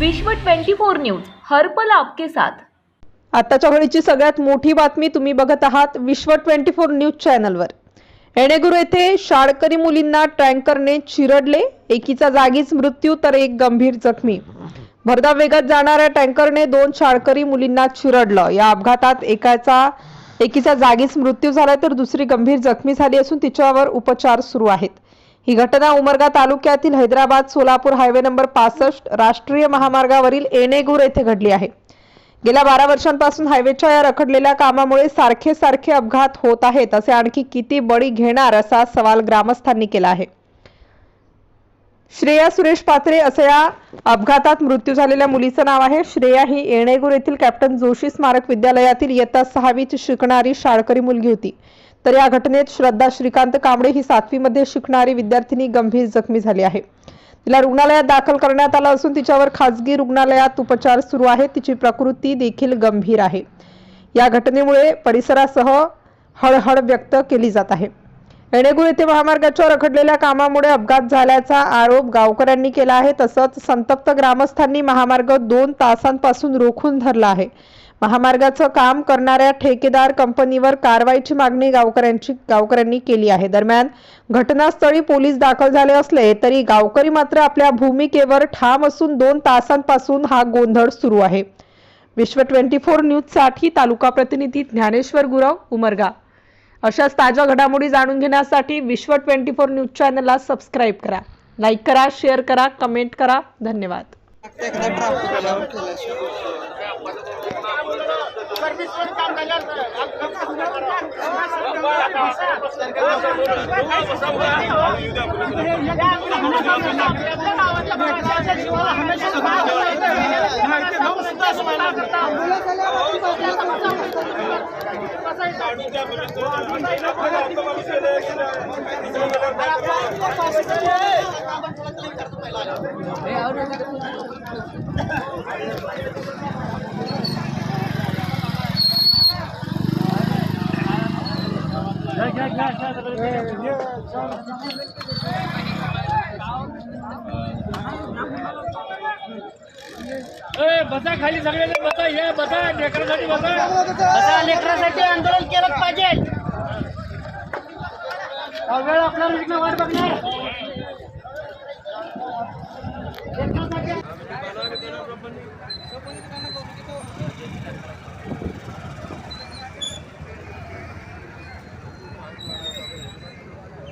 विश्व 24 न्यूज हरपल आपके साथ. आताच्या घडीची सगळ्यात मोठी बातमी तुम्ही बघत आहात विश्व ट्वेंटी फोर न्यूज चॅनलवर. येणेगुरू येथे शाळकरी मुलींना टँकरने चिरडले एकीचा जागीच मृत्यू तर एक गंभीर जखमी. भरधाव वेगात जाणाऱ्या टँकरने दोन शाळकरी मुलींना चिरडलं. या अपघातात एकाचा एकीचा जागीच मृत्यू झाला तर दुसरी गंभीर जखमी झाली असून तिच्यावर उपचार सुरू आहेत. ही घटना उमरगा तालुक्यातील हैदराबाद सोलापूर हायवे नंबर पासष्ट राष्ट्रीय महामार्गावरील एनेगूर येथे घडली आहे. गेल्या बारा वर्षांपासून हायवेच्या या रखडलेल्या कामामुळे सारखे सारखे अपघात होत आहेत असे आणखी किती बळी घेणार असा सवाल ग्रामस्थांनी केला आहे. श्रेया सुरेश पात्रे असं या अपघातात मृत्यू झालेल्या मुलीचं नाव आहे. श्रेया ही येणेगूर येथील कॅप्टन जोशी स्मारक विद्यालयातील इयत्ता सहावीत शिकणारी शाळकरी मुलगी होती. तर या घटनेत श्रद्धा श्रीकांत कांबळे ही सातवीमध्ये शिकणारी विद्यार्थिनी गंभीर जखमी झाली आहे. तिला रुग्णालयात दाखल करण्यात आलं असून तिच्यावर खासगी रुग्णालयात उपचार सुरू आहेत. तिची प्रकृती देखील गंभीर आहे. या घटनेमुळे परिसरासह हळहळ व्यक्त केली जात आहे. येणेगूर येथे महामार्गाच्या रखडलेल्या कामामुळे अपघात झाल्याचा आरोप गावकऱ्यांनी केला आहे. तसंच संतप्त ग्रामस्थांनी महामार्ग दोन तासांपासून रोखून धरला आहे. महामार्गाचं काम करणाऱ्या ठेकेदार कंपनीवर कारवाईची मागणी गावकऱ्यांची गावकऱ्यांनी केली आहे. दरम्यान घटनास्थळी पोलीस दाखल झाले असले तरी गावकरी मात्र आपल्या भूमिकेवर ठाम असून दोन तासांपासून हा गोंधळ सुरू आहे. विश्व ट्वेंटी फोर न्यूजसाठी तालुका प्रतिनिधी ज्ञानेश्वर गुरव उमरगा. अशाच ताज्या घडामोडी जाणून घेण्यासाठी विश्व ट्वेंटी फोर न्यूज चॅनलला सबस्क्राईब करा. लाईक करा शेअर करा कमेंट करा. धन्यवाद. एकदा ट्राफिक आल्यावर केल्याशिवाय ए, बसा खाली सगळे बसा या बसा लेकरासाठी बसा. आता लेकरासाठी आंदोलन केलं पाहिजे. वेळ आपल्याला वाट बघणार.